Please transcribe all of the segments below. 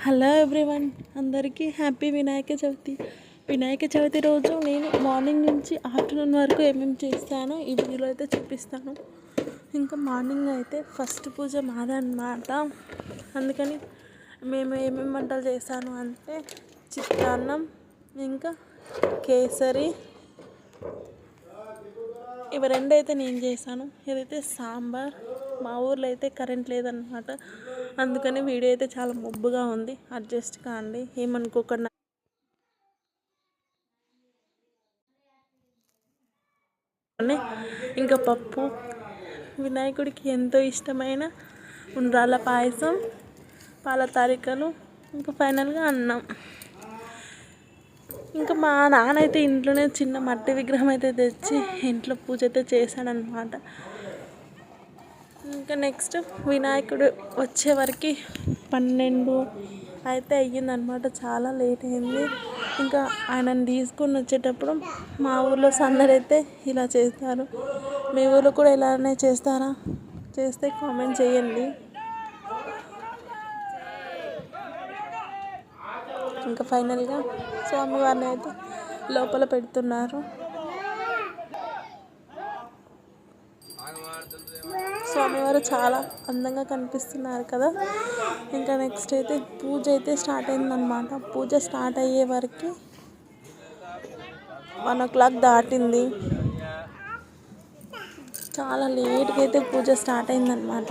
Hello everyone అందరికీ happy Vinayaka Chavithi. Vinayaka Chavithi రోజు నేను మార్నింగ్ నుంచి ఆఫ్టర్నూన్ వరకు ఏమేమి చేస్తానో ఈ వీడియోలో అయితే చూపిస్తాను. ఇంకా మార్నింగ్ అయితే ఫస్ట్ పూజ మాదన్నమాట అందుకని మేము ఏమేమి వంటలు చేస్తాను అంటే చిత్రాన్నం ఇంకా కేసరి. ఇవి రెండు అయితే నేను చేశాను ఇదైతే సాంబార్ మా ఊర్లో అయితే కరెంట్ లేదన్నమాట. అందుకని వీడియో అయితే చాలా మబ్బుగా ఉంది. అడ్జస్ట్ కాండి. ఏమనుకోకుండా. ఇంకా పప్పు. వినాయకుడికి ఎంతో ఇష్టమైన ఉండ్రాళ్ళ పాయసం పాల తారికలు ఇంకా ఫైనల్గా అన్నం. ఇంకా మా నాన్న అయితే ఇంట్లోనే చిన్న మట్టి విగ్రహం అయితే తెచ్చి ఇంట్లో పూజ అయితే చేశాడనమాట ఇంకా నెక్స్ట్ వినాయకుడు వచ్చేవరకు పన్నెండు అయితే అయ్యిందనమాట చాలా లేట్ అయింది. ఇంకా ఆయనను తీసుకొని వచ్చేటప్పుడు మా ఊర్లో సందడైతే ఇలా చేస్తారు. మీ ఊర్లో కూడా ఇలానే చేస్తారా? చేస్తే కామెంట్ చేయండి. ఇంకా ఫైనల్గా స్వామివారిని అయితే లోపల పెడుతున్నారు. స్వామివారు చాలా అందంగా కనిపిస్తున్నారు కదా. ఇంకా నెక్స్ట్ అయితే పూజ అయితే స్టార్ట్ అయిందనమాట పూజ స్టార్ట్ అయ్యే వరకు వన్ ఓ క్లాక్ దాటింది. చాలా లేట్గా అయితే పూజ స్టార్ట్ అయిందనమాట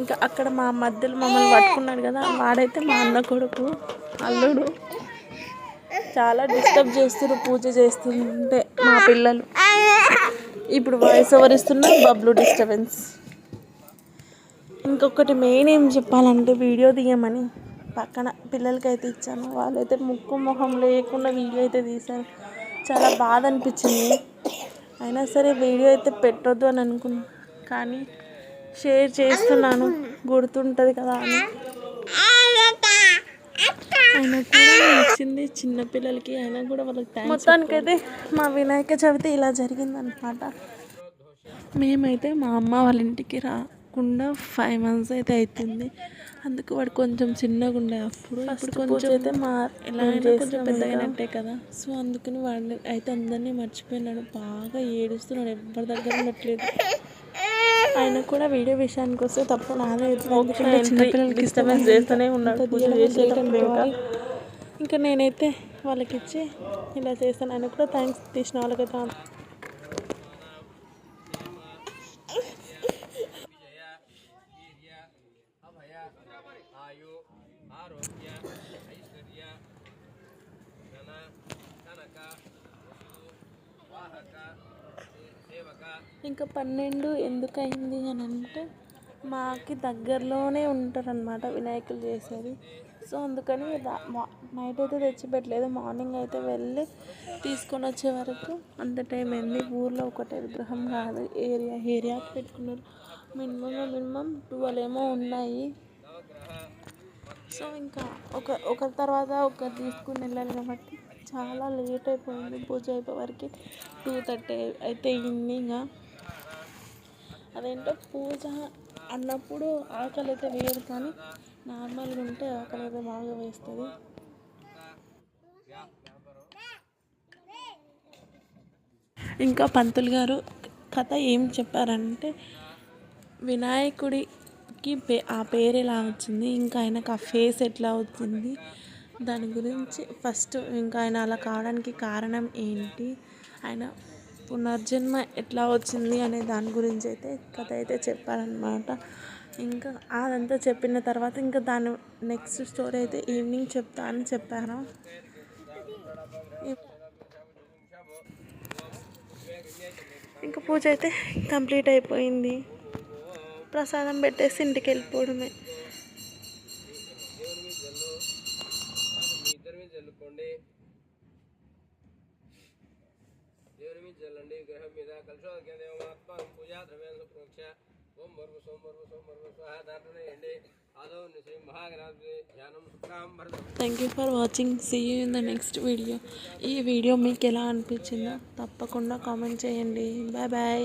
ఇంకా అక్కడ మా మధ్యలో మమ్మల్ని పట్టుకున్నాడు కదా. వాడైతే మా అన్న కొడుకు అల్లుడు. చాలా డిస్టర్బ్ చేస్తారు పూజ చేస్తుంటే మా పిల్లలు. ఇప్పుడు వాయిస్ ఓవర్ ఇస్తున్న బబ్లు డిస్టర్బెన్స్ ఇంకొకటి మెయిన్ ఏం చెప్పాలంటే వీడియో తీయమని పక్కన పిల్లలకి అయితే ఇచ్చాను. వాళ్ళైతే ముక్కు మొహం లేకుండా వీడియో అయితే తీశారు. చాలా బాధ అనిపించింది. అయినా సరే వీడియో అయితే పెట్టొద్దు అని అనుకున్నాను కానీ షేర్ చేస్తున్నాను. గుర్తుంటుంది కదా అని. కూడా నచ్చింది. చిన్నపిల్లలకి అయినా కూడా వాళ్ళకి మొత్తానికైతే మా వినాయక చవితి ఇలా జరిగిందనమాట మేమైతే మా అమ్మ వాళ్ళ ఇంటికి రాకుండా ఫైవ్ మంత్స్ అయితే అవుతుంది అందుకు వాడు కొంచెం చిన్నగా ఉండే అప్పుడు. ఇప్పుడు కొంచెం అయితే మా ఎలా అయినా కొంచెం పెద్ద అయినట్టే కదా. సో అందుకని వాడిని అయితే అందరినీ మర్చిపోయినాడు. బాగా ఏడుస్తున్నాడు. ఎవరి దగ్గర ఉండట్లేదు. ఆయన కూడా వీడియో విషయానికి వస్తే తప్పు నాదే చిన్నపిల్లలకి డిస్టర్బెన్స్ చేస్తూనే ఉన్నాడు ఇంకా. ఇంకా నేనైతే వాళ్ళకి ఇచ్చి ఇలా చేస్తాను ఆయన కూడా థ్యాంక్స్ తీసిన వాళ్ళకైతే ఆయు ఇంకా పన్నెండు ఎందుకు అయింది అని అంటే మాకి దగ్గరలోనే ఉంటారనమాట వినాయకులు చేసేది. సో అందుకని మా- నైట్ అయితే తెచ్చిపెట్టలేదు మార్నింగ్ అయితే వెళ్ళి తీసుకొని వచ్చే వరకు అంత టైం అయింది. ఊర్లో ఒకటే విగ్రహం కాదు ఏరియా ఏరియాకి పెట్టుకున్నారు. మినిమం మినిమం ట్వెల్వ్ ఏమో ఉన్నాయి. సో ఇంకా ఒక ఒకరి తర్వాత ఒకరు తీసుకుని వెళ్ళాలి కాబట్టి చాలా లేట్ అయిపోయింది. పూజ అయిపోయే వరకు టూ థర్టీ అయితే అయింది ఇంకా అదేంటో పూజ అన్నప్పుడు ఆకలి అయితే వేయదు కానీ నార్మల్గా ఉంటే ఆకలి అయితే బాగా వేస్తుంది. ఇంకా పంతులు గారు కథ ఏం చెప్పారంటే వినాయకుడికి పే ఆ పేరు ఎలా వచ్చింది. ఇంకా ఆయనకు ఆ ఫేస్ ఎట్లా వచ్చింది? దాని గురించి ఫస్ట్ ఇంకా ఆయన అలా కావడానికి కారణం ఏంటి? ఆయన పునర్జన్మ ఎట్లా వచ్చింది అనే దాని గురించి అయితే కథ అయితే చెప్పారనమాట ఇంకా అదంతా చెప్పిన తర్వాత ఇంకా దాని నెక్స్ట్ స్టోరీ అయితే ఈవినింగ్ చెప్తా అని చెప్పారు ఇంకా పూజ అయితే కంప్లీట్ అయిపోయింది. ప్రసాదం పెట్టేసి ఇంటికి వెళ్ళిపోవడమే. చల్లండి గ్రహం మీద కలిసోదకేంద్రమాత్మ పూజా ద్రవ్యాలను ప్రోక్ష. ఓం బర్వ సోం బర్వ సోం బర్వ స్వాహ దాంట్లోనేయండి ఆదో శ్రీ ధ్యానం శుక్లాం thank you for watching see you in the next video ఈ వీడియో మీకు ఎలా అనిపించిందో తప్పకుండా కామెంట్ చేయండి. Bye bye